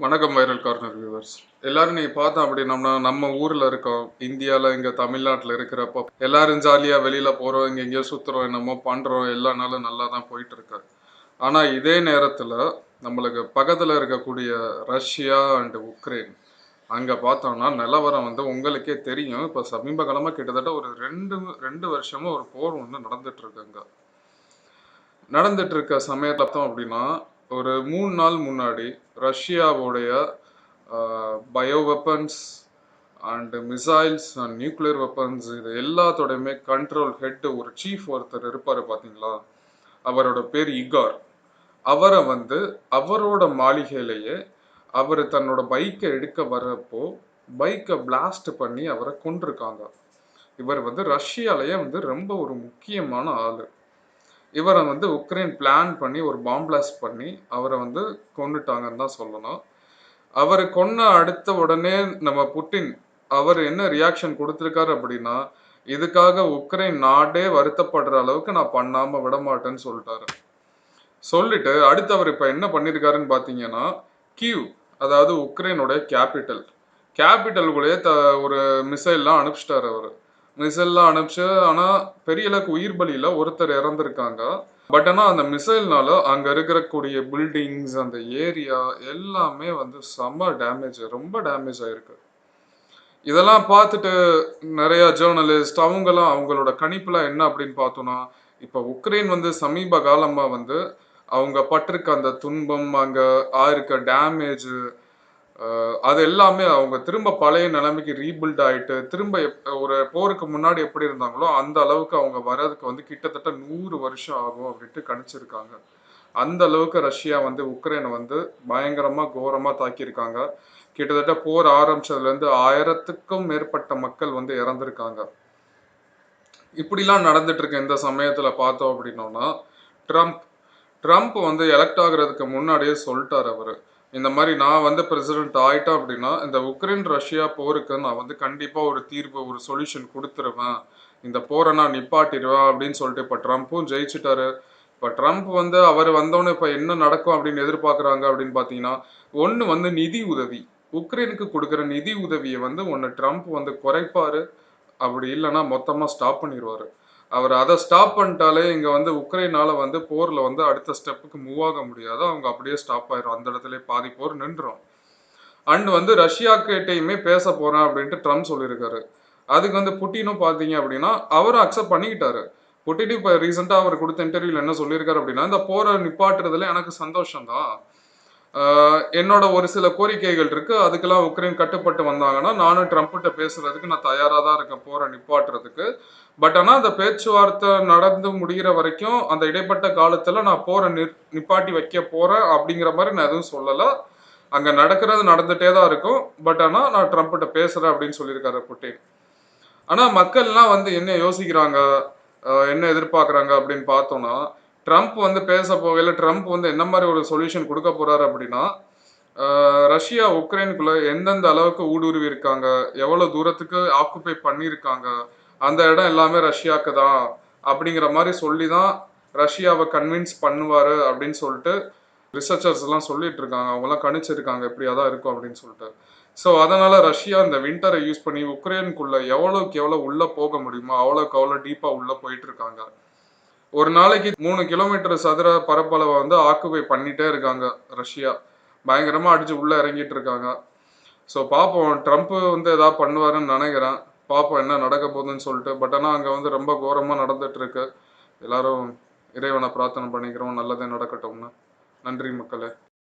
வணக்கம் viral corner viewers எல்லாரும் நீ பார்த்தோம் அப்படின்னம்னா நம்ம ஊர்ல இருக்கோம் இந்தியாவில் இங்க தமிழ்நாட்டில் இருக்கிறப்போ எல்லாரும் ஜாலியா வெளியில போறோம் இங்க எங்கேயோ சுத்துறோம் என்னமோ பண்றோம் எல்லா நாளும் நல்லா தான் போயிட்டு இருக்கு ஆனா இதே நேரத்துல நம்மளுக்கு பக்கத்துல இருக்கக்கூடிய ரஷ்யா அண்ட் உக்ரைன் அங்க பார்த்தோம்னா நிலவரம் வந்து உங்களுக்கே தெரியும். இப்போ சமீப காலமா கிட்டத்தட்ட ஒரு ரெண்டு ரெண்டு வருஷமா ஒரு போர் ஒன்று நடந்துட்டு இருக்கு அங்க நடந்துட்டு இருக்க சமயத்துல பார்த்தோம் அப்படின்னா ஒரு மூணு நாள் முன்னாடி ரஷ்யாவுடைய bio weapons and missiles and nuclear weapons இது எல்லாத்தோடையுமே கண்ட்ரோல் ஹெட் ஒரு சீஃப் ஒருத்தர் இருப்பார் பார்த்தீங்களா அவரோட பேர் இகார். அவரை வந்து அவரோட மாளிகையிலேயே அவர் தன்னோட பைக்கை எடுக்க வர்றப்போ பைக்கை பிளாஸ்ட் பண்ணி அவரை கொண்டிருக்காங்க இவர் வந்து ரஷ்யாலேயே வந்து ரொம்ப ஒரு முக்கியமான ஆள். இவரை வந்து உக்ரைன் பிளான் பண்ணி ஒரு பாம் பிளாஸ்ட் பண்ணி அவரை வந்து கொண்டுட்டாங்கன்னு தான் சொல்லணும். அவர் கொன்ன அடுத்த உடனே நம்ம புட்டின் அவர் என்ன ரியாக்ஷன் கொடுத்துருக்காரு அப்படின்னா இதுக்காக உக்ரைன் நாடே வருத்தப்படுற அளவுக்கு நான் பண்ணாம விட மாட்டேன்னு சொல்லிட்டாரு. சொல்லிட்டு அடுத்து அவர் இப்ப என்ன பண்ணிருக்காருன்னு பாத்தீங்கன்னா கியூ அதாவது உக்ரைனோட கேபிட்டல் கேபிட்டலுக்குள்ளேயே த ஒரு மிசைல்லாம் அனுப்பிச்சிட்டாரு அவர். மிசைல்லாம் அனுப்பிச்சு ஆனால் பெரிய அளவுக்கு உயிர் பலியில் ஒருத்தர் இறந்துருக்காங்க. பட் ஆனால் அந்த மிசைல்னால அங்கே இருக்கக்கூடிய பில்டிங்ஸ் அந்த ஏரியா எல்லாமே வந்து செம்ம டேமேஜ் ரொம்ப டேமேஜ் ஆயிருக்கு. இதெல்லாம் பார்த்துட்டு நிறைய ஜேர்னலிஸ்ட் அவங்கெல்லாம் அவங்களோட கணிப்புலாம் என்ன அப்படின்னு பார்த்தோன்னா இப்போ உக்ரைன் வந்து சமீப காலமாக வந்து அவங்க பட்டிருக்க அந்த துன்பம் அங்கே ஆயிருக்க டேமேஜ் அது எல்லாமே அவங்க திரும்ப பழைய நிலைமைக்கு ரீபில்ட் ஆயிட்டு திரும்ப ஒரு போருக்கு முன்னாடி எப்படி இருந்தாங்களோ அந்த அளவுக்கு அவங்க வர்றதுக்கு வந்து கிட்டத்தட்ட நூறு வருஷம் ஆகும் அப்படின்ட்டு கணிச்சிருக்காங்க. அந்த அளவுக்கு ரஷ்யா வந்து உக்ரைனை வந்து பயங்கரமா கோரமா தாக்கியிருக்காங்க. கிட்டத்தட்ட போர் ஆரம்பிச்சதுல இருந்து ஆயிரத்துக்கும் மேற்பட்ட மக்கள் வந்து இறந்திருக்காங்க. இப்படிலாம் நடந்துட்டு இருக்க இந்த சமயத்துல பார்த்தோம் அப்படின்னோம்னா ட்ரம்ப் ட்ரம்ப் வந்து எலெக்ட் ஆகுறதுக்கு முன்னாடியே சொல்லிட்டார் அவரு. இந்த மாதிரி நான் வந்து பிரசிடென்ட் ஆயிட்டேன் அப்படின்னா இந்த உக்ரைன் ரஷ்யா போருக்கு நான் வந்து கண்டிப்பாக ஒரு தீர்வு ஒரு சொல்யூஷன் கொடுத்துருவேன். இந்த போரை நான் நிப்பாட்டிடுவேன் அப்படின்னு சொல்லிட்டு இப்போ ட்ரம்ப்பும் ஜெயிச்சிட்டாரு. இப்போ ட்ரம்ப் வந்து அவர் வந்தோடனே இப்போ என்ன நடக்கும் அப்படின்னு எதிர்பார்க்குறாங்க அப்படின்னு பார்த்தீங்கன்னா ஒன்று வந்து நிதி உதவி. உக்ரைனுக்கு கொடுக்குற நிதி உதவியை வந்து ஒன்று ட்ரம்ப் வந்து குறைப்பாரு. அப்படி இல்லைன்னா மொத்தமாக ஸ்டாப் பண்ணிடுவார். அவர் அதை ஸ்டாப் பண்ணிட்டாலே இங்கே வந்து உக்ரைனால வந்து போரில் வந்து அடுத்த ஸ்டெப்புக்கு மூவ் ஆக முடியாது. அவங்க அப்படியே ஸ்டாப் ஆயிரும். அந்த இடத்துல பாதி போர் நின்றுடும் அண்ட் வந்து ரஷ்யாக்கிட்டையுமே பேச போறேன் அப்படின்ட்டு ட்ரம்ப் சொல்லியிருக்காரு. அதுக்கு வந்து புட்டினும் பார்த்தீங்க அப்படின்னா அவரும் அக்செப்ட் பண்ணிக்கிட்டாரு. புட்டின் இப்போ ரீசெண்டாக அவர் கொடுத்த இன்டர்வியூல என்ன சொல்லியிருக்காரு அப்படின்னா இந்த போரை நிப்பாட்டுறதுல எனக்கு சந்தோஷம் தான் என்னோட ஒரு சில கோரிக்கைகள் இருக்கு. அதுக்கெல்லாம் உக்ரைன் கட்டுப்பட்டு வந்தாங்கன்னா நானும் ட்ரம்ப்கிட்ட பேசுறதுக்கு நான் தயாராக தான் இருக்கேன் போற நிப்பாட்டுறதுக்கு. பட் ஆனால் அந்த பேச்சுவார்த்தை நடந்து முடிகிற வரைக்கும் அந்த இடைப்பட்ட காலத்தில் நான் போற நிற் நிப்பாட்டி வைக்க போறேன் அப்படிங்கிற மாதிரி நான் எதுவும் சொல்லலை. அங்கே நடக்கிறது நடந்துட்டே தான் இருக்கும். பட் ஆனால் நான் ட்ரம்ப்கிட்ட பேசுறேன் அப்படின்னு சொல்லியிருக்காரு புட்டின். ஆனால் மக்கள்லாம் வந்து என்ன யோசிக்கிறாங்க? என்ன எதிர்பார்க்குறாங்க அப்படின்னு பார்த்தோன்னா ட்ரம்ப் வந்து பேச போகையில் ட்ரம்ப் வந்து என்ன மாதிரி ஒரு சொல்யூஷன் கொடுக்க போறாரு அப்படின்னா ரஷ்யா உக்ரைனுக்குள்ள எந்தெந்த அளவுக்கு ஊடுருவி இருக்காங்க எவ்வளவு தூரத்துக்கு ஆக்குப்பை பண்ணியிருக்காங்க அந்த இடம் எல்லாமே ரஷ்யாவுக்கு தான் அப்படிங்கிற மாதிரி சொல்லி தான் ரஷ்யாவை கன்வின்ஸ் பண்ணுவாரு அப்படின்னு சொல்லிட்டு ரிசர்ச்சர்ஸ் எல்லாம் சொல்லிட்டு இருக்காங்க. அவங்களாம் கணிச்சிருக்காங்க இப்படியா தான் இருக்கும் அப்படின்னு சொல்லிட்டு. ஸோ அதனால ரஷ்யா இந்த விண்டரை யூஸ் பண்ணி உக்ரைனுக்குள்ள எவ்வளோக்கு எவ்வளோ உள்ள போக முடியுமோ அவ்வளோக்கு அவ்வளோ டீப்பாக உள்ள போயிட்டு இருக்காங்க. ஒரு நாளைக்கு மூணு கிலோமீட்டர் சதுர பரப்பளவை வந்து ஆக்குபை பண்ணிட்டே இருக்காங்க ரஷ்யா. பயங்கரமாக அடிச்சு உள்ளே இறங்கிட்டு இருக்காங்க. ஸோ பார்ப்போம் ட்ரம்ப் வந்து எதாவது பண்ணுவாருன்னு நினைக்கிறேன். பார்ப்போம் என்ன நடக்க போகுதுன்னு சொல்லிட்டு. பட் ஆனால் அங்கே வந்து ரொம்ப கோரமாக நடந்துட்டு இருக்கு. எல்லாரும் இறைவனை பிரார்த்தனை பண்ணிக்கிறோம். நல்லதே நடக்கட்டும்னு. நன்றி மக்களே.